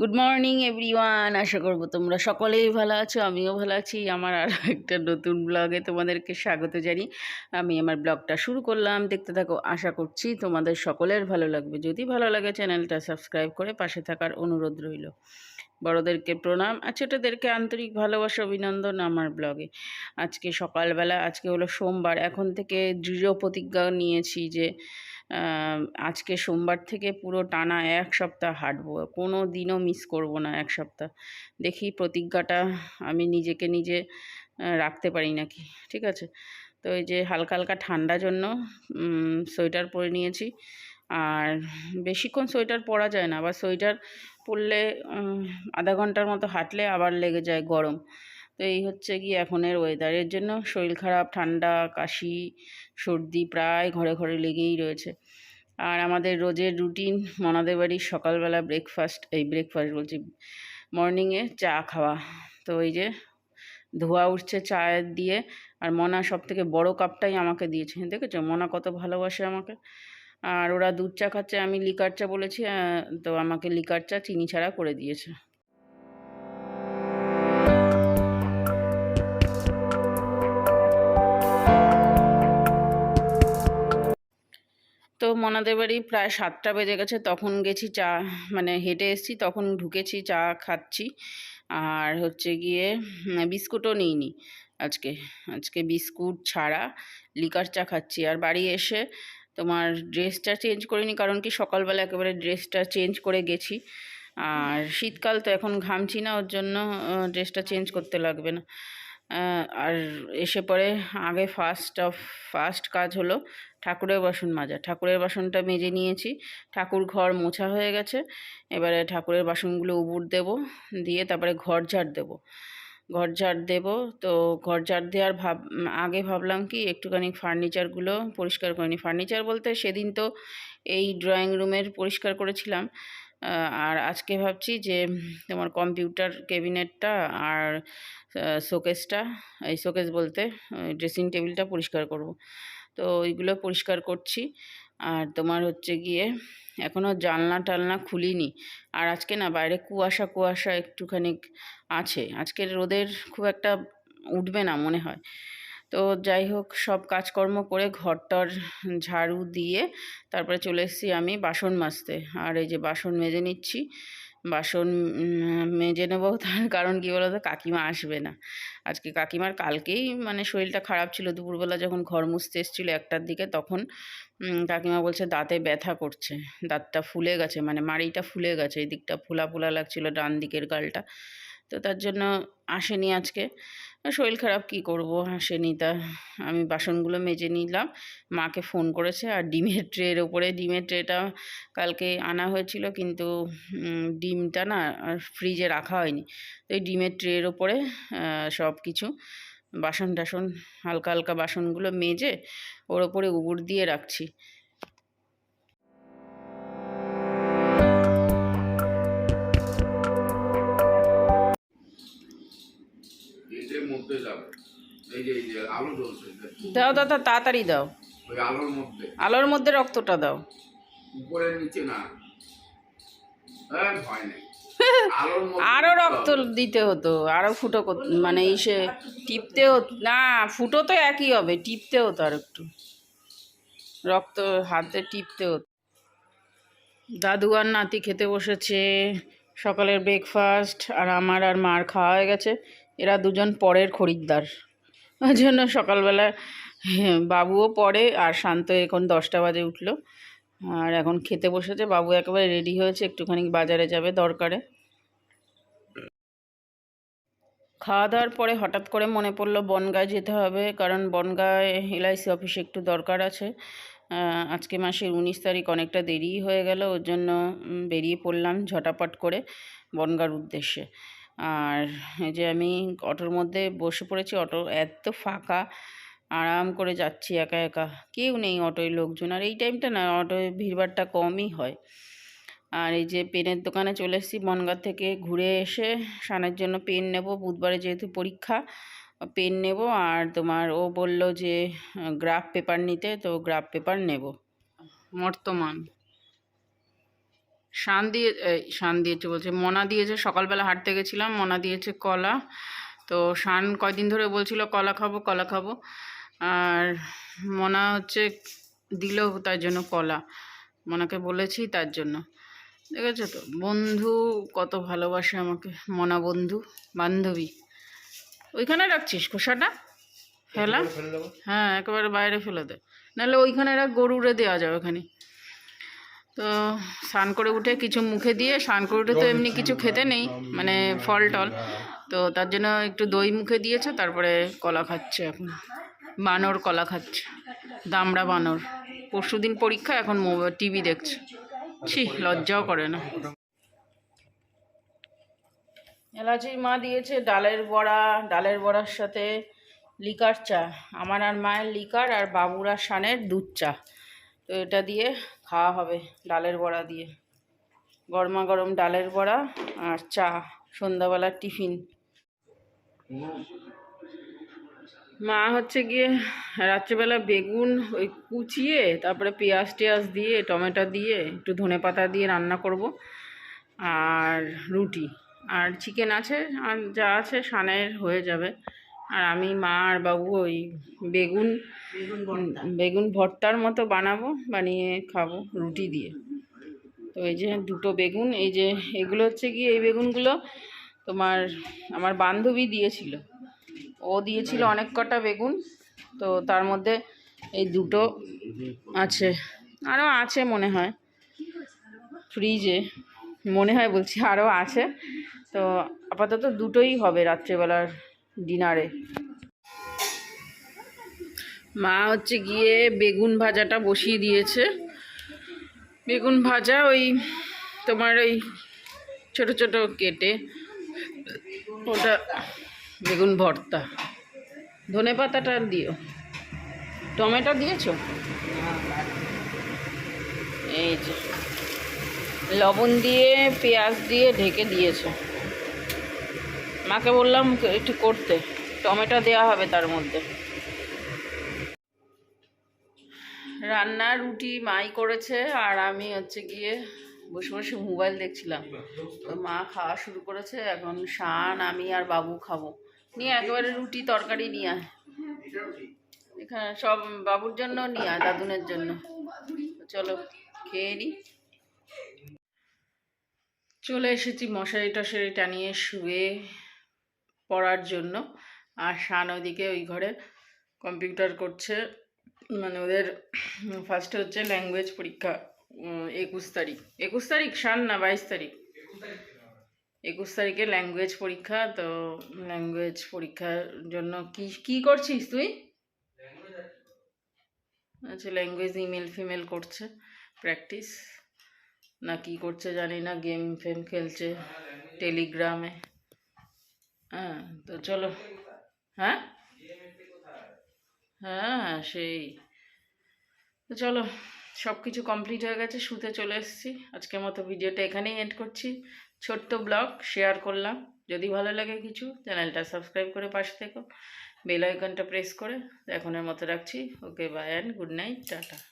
Good morning everyone আশা করব তোমরা সকলেই ভালো আছো, আমিও ভালো আছি। আমার আর একটা নতুন ব্লগে তোমাদেরকে স্বাগত জানি। আমি আমার ব্লগটা শুরু করলাম। দেখতে থাকো, আশা করছি তোমাদের সকলের ভালো লাগবে। যদি ভালো লাগে, চ্যানেলটা সাবস্ক্রাইব করে পাশে থাকার অনুরোধ রইল। বড়োদেরকে প্রণাম আর ছোটোদেরকে আন্তরিক ভালোবাসা, অভিনন্দন আমার ব্লগে আজকে সকালবেলা, আজকে হলো সোমবার। এখন থেকে দৃঢ় প্রতিজ্ঞা নিয়েছি যে আজকে সোমবার থেকে পুরো টানা এক সপ্তাহ হাঁটবো, কোনো দিনও মিস করব না এক সপ্তাহ। দেখি প্রতিজ্ঞাটা আমি নিজেকে নিজে রাখতে পারি নাকি, ঠিক আছে? তো এই যে হালকা হালকা ঠান্ডা জন্য সোয়েটার পরে নিয়েছি। আর বেশিক্ষণ সোয়েটার পরা যায় না, আবার সোয়েটার পরলে আধা ঘণ্টার মতো হাঁটলে আবার লেগে যায় গরম। তো এই হচ্ছে কি এখনের ওয়েদার এর জন্য শরীর খারাপ, ঠান্ডা, কাশি, সর্দি প্রায় ঘরে ঘরে লেগেই রয়েছে। আর আমাদের রোজের রুটিন মনাদের বাড়ির সকালবেলা ব্রেকফাস্ট এই ব্রেকফাস্ট বলছি মর্নিংয়ে চা খাওয়া। তো এই যে ধোয়া উঠছে চায়ের দিয়ে, আর মনা সব থেকে বড়ো কাপটাই আমাকে দিয়েছে। দেখেছ? মনা কত ভালোবাসে আমাকে। আর ওরা দুধ চা খাচ্ছে, আমি লিকার চা বলেছি তো আমাকে লিকার চা চিনি ছাড়া করে দিয়েছে। মনাদের বাড়ি প্রায় সাতটা বেজে গেছে। তখন গেছি চা মানে হেঁটে এসেছি, তখন ঢুকেছি, চা খাচ্ছি। আর হচ্ছে গিয়ে বিস্কুটও নিইনি আজকে। আজকে বিস্কুট ছাড়া লিকার চা খাচ্ছি। আর বাড়ি এসে তোমার ড্রেসটা চেঞ্জ করিনি, কারণ কি সকালবেলা একেবারে ড্রেসটা চেঞ্জ করে গেছি। আর শীতকাল তো এখন ঘামছি না, ওর জন্য ড্রেসটা চেঞ্জ করতে লাগবে না। আর এসে পরে আগে ফার্স্ট অফ ফার্স্ট কাজ হলো ঠাকুরের বাসন মাজা। ঠাকুরের বাসনটা মেজে নিয়েছি। ঠাকুর ঘর মোছা হয়ে গেছে। এবারে ঠাকুরের বাসনগুলো উবুর দেব, দিয়ে তারপরে ঘর ঝাড় দেবো। ঘর ঝাড় দেবো, তো ঘর ঝাড় দেওয়ার ভাব, আগে ভাবলাম কি একটুখানি ফার্নিচারগুলো পরিষ্কার করে নিই ফার্নিচার বলতে সেদিন তো এই ড্রয়িং রুমের পরিষ্কার করেছিলাম। আর আজকে ভাবছি যে তোমার কম্পিউটার ক্যাবিনেটটা আর শোকেসটা, এই শোকেস বলতে ড্রেসিং টেবিলটা পরিষ্কার করব। তো ওইগুলো পরিষ্কার করছি। আর তোমার হচ্ছে গিয়ে এখনও জানলা টালনা খুলিনি। আর আজকে না বাইরে কুয়াশা কুয়াশা একটুখানি আছে। আজকের রোদের খুব একটা উঠবে না মনে হয়। তো যাই হোক, সব কাজকর্ম করে ঘরটার ঝাড়ু দিয়ে তারপরে চলে এসেছি আমি বাসন মাজতে। আর এই যে বাসন মেজে নিচ্ছি, বাসন মেজে নেব তার কারণ কী বলো তো কাকিমা আসবে না। আজকে কাকিমার কালকেই মানে শরীরটা খারাপ ছিল, দুপুরবেলা যখন ঘর মুছতে এসেছিল একটার দিকে, তখন কাকিমা বলছে দাঁতে ব্যথা করছে, দাঁতটা ফুলে গেছে মানে মাড়িটা ফুলে গেছে, এই দিকটা ফোলা ফোলা লাগছিল ডান দিকের গালটা। তো তার জন্য আসেনি আজকে। শরীর খারাপ কি করব? হাসেনি তা আমি বাসনগুলো মেজে নিলাম। মাকে ফোন করেছে আর ডিমের ট্রের ওপরে। ডিমের ট্রেটা কালকে আনা হয়েছিল কিন্তু ডিমটা না ফ্রিজে রাখা হয়নি। তো এই ডিমের ট্রের ওপরে সব কিছু বাসন টাসন হালকা হালকা বাসনগুলো মেজে ওর ওপরে উবুর দিয়ে রাখছি। মধ্যে যাবে। এই যে এই যে আলো জ্বলছে দাও দাদা তাড়াতাড়ি দাও। ওই আলোর মধ্যে। আলোর মধ্যে রক্তটা দাও। উপরে নিচে না। হ্যাঁ ভয় নেই। আরও রক্ত দিতে হতো আরও ফুটো মানে ইসে টিপতে হতো না ফুটো তো একই হবে টিপতে হতো আর একটু। রক্ত হাতে টিপতে হতো। দাদু আর নাতি খেতে বসেছে সকালের ব্রেকফাস্ট আর আমার আর মার খাওয়া হয়ে গেছে। এরা দুজন পরের খরিদ্দার। ওই জন্য সকালবেলা হ্যাঁ, বাবুও পড়ে আর শান্ত এখন দশটা বাজে উঠল। আর এখন খেতে বসেছে বাবু একেবারে রেডি হয়েছে একটুখানি বাজারে যাবে দরকারে। খাওয়া দাওয়ার পরে হঠাৎ করে মনে পড়ল বনগাঁ যেতে হবে কারণ বনগাঁয় এলআইসি অফিসে একটু দরকার আছে। আজকে মাসের উনিশ তারিখ অনেকটা দেরিই হয়ে গেল ওর জন্য বেরিয়ে পড়লাম ঝটাপট করে বনগাঁর উদ্দেশ্যে। আর যে আমি অটোর মধ্যে বসে পড়েছি, অটো এত ফাঁকা, আরাম করে যাচ্ছি একা একা। কেউ নেই অটোয় লোকজন, আর এই টাইমটা না, অটোয় ভিড়ভাড়টা কমই হয়। আর এই যে পেনের দোকানে চলে এসেছি, বনগাঁ থেকে ঘুরে এসে সানের জন্য পেন নেব। বুধবারে যেহেতু পরীক্ষা, পেন নেব। আর তোমার ও বলল যে গ্রাফ পেপার নিতে, তো গ্রাফ পেপার নেব। বর্তমান। শান দিয়ে এই, শান দিয়েছে বলছে মনা দিয়েছে সকালবেলা হাঁটতে গেছিলাম মনা দিয়েছে কলা। তো শান কয়দিন ধরে বলছিল কলা খাব কলা খাব। আর মনা হচ্ছে দিল তার জন্য কলা। মনাকে বলেছি তার জন্য। দেখেছ তো? বন্ধু কত ভালোবাসে আমাকে মনা বন্ধু বান্ধবী। ওইখানে রাখছিস খোসাটা? ফেলা? হ্যাঁ একেবারে বাইরে ফেলে দে। নাহলে ওইখানে রাখ গরুরে দেওয়া যাবে ওখানে। তো স্নান করে উঠে কিছু মুখে দিয়ে, স্নান করে উঠে তো এমনি কিছু খেতে নেই মানে ফল টল। তো তার জন্য একটু দই মুখে দিয়েছে, তারপরে কলা খাচ্ছে এখন। বানর কলা খাচ্ছে, দামড়া বানর। পরশু দিন পরীক্ষা, এখন টিভি দেখছে। ছি, লজ্জাও করে না। এলাচি মা দিয়েছে ডালের বড়া, ডালের বড়ার সাথে লিকার চা। আমার আর মায়ের লিকার আর বাবুরা সানের দুধ চা। তো এটা দিয়ে খাওয়া হবে ডালের বড়া দিয়ে। গরমা গরম ডালের বড়া আর চা, সন্ধ্যাবেলার টিফিন। মা হচ্ছে গিয়ে রাত্রেবেলা বেগুন ওই কুচিয়ে, তারপরে পেঁয়াজ টেয়াজ দিয়ে, টমেটো দিয়ে, একটু ধনে পাতা দিয়ে রান্না করব আর রুটি। আর চিকেন আছে, আর যা আছে সানের হয়ে যাবে। আর আমি মা আর বাবু ওই বেগুন বেগুন ভর্তার মতো বানাবো বানিয়ে খাব রুটি দিয়ে। তো এই যে দুটো বেগুন এই যে এগুলো হচ্ছে কি এই বেগুনগুলো তোমার আমার বান্ধবী দিয়েছিল। ও দিয়েছিল অনেক কটা বেগুন তো তার মধ্যে এই দুটো আছে। আরও আছে মনে হয়। ফ্রিজে মনে হয় বলছি আরও আছে। তো আপাতত দুটোই হবে রাত্রেবেলার ডিনারে। মা হচ্ছে গিয়ে বেগুন ভাজাটা বসিয়ে দিয়েছে। বেগুন ভাজা ওই তোমার ওই ছোট ছোট কেটে ওটা বেগুন ভর্তা। ধনে পাতাটা দিও। টমেটো দিয়েছ? এই যে। লবণ দিয়ে পেঁয়াজ দিয়ে ঢেকে দিয়েছে। মাকে বললাম একটু করতে। টমেটো দেওয়া হবে তার মধ্যে। রান্না রুটি মাই করেছে আর আমি হচ্ছে গিয়ে বসে বসে মোবাইল দেখছিলাম। তো মা খাওয়া শুরু করেছে, এখন শান, আমি আর বাবু খাব। নিয়ে একেবারে রুটি তরকারি নিয়ে আয়। এখানে সব বাবুর জন্য, নিয়ে আয় দাদুনের জন্য। চলো খেয়ে নিই চলে এসেছি মশারি টশারি টানিয়ে শুয়ে। পড়ার জন্য। আর শান ওইদিকে ওই ঘরে কম্পিউটার করছে। মানে ওদের ফার্স্টে হচ্ছে ল্যাঙ্গুয়েজ পরীক্ষা একুশ তারিখ। একুশ তারিখ? শান না বাইশ তারিখ? একুশ তারিখে ল্যাঙ্গুয়েজ পরীক্ষা, তো ল্যাঙ্গুয়েজ পরীক্ষার জন্য কি কি করছিস তুই? আচ্ছা ল্যাঙ্গুয়েজ ইমেল ফিমেল করছে প্র্যাকটিস না কি করছে জানি না গেম ফেম খেলছে টেলিগ্রামে হ্যাঁ তো চলো। হ্যাঁ? হ্যাঁ সেই। তো চলো সব কিছু কমপ্লিট হয়ে গেছে, শুতে চলে এসেছি। আজকের মতো ভিডিওটা এখানেই এন্ড করছি। ছোট্ট ব্লগ শেয়ার করলাম। যদি ভালো লাগে কিছু, চ্যানেলটা সাবস্ক্রাইব করে পাশে থেকো। বেল আইকনটা প্রেস করে এখনের মতো রাখছি। Okay bye and good night tata.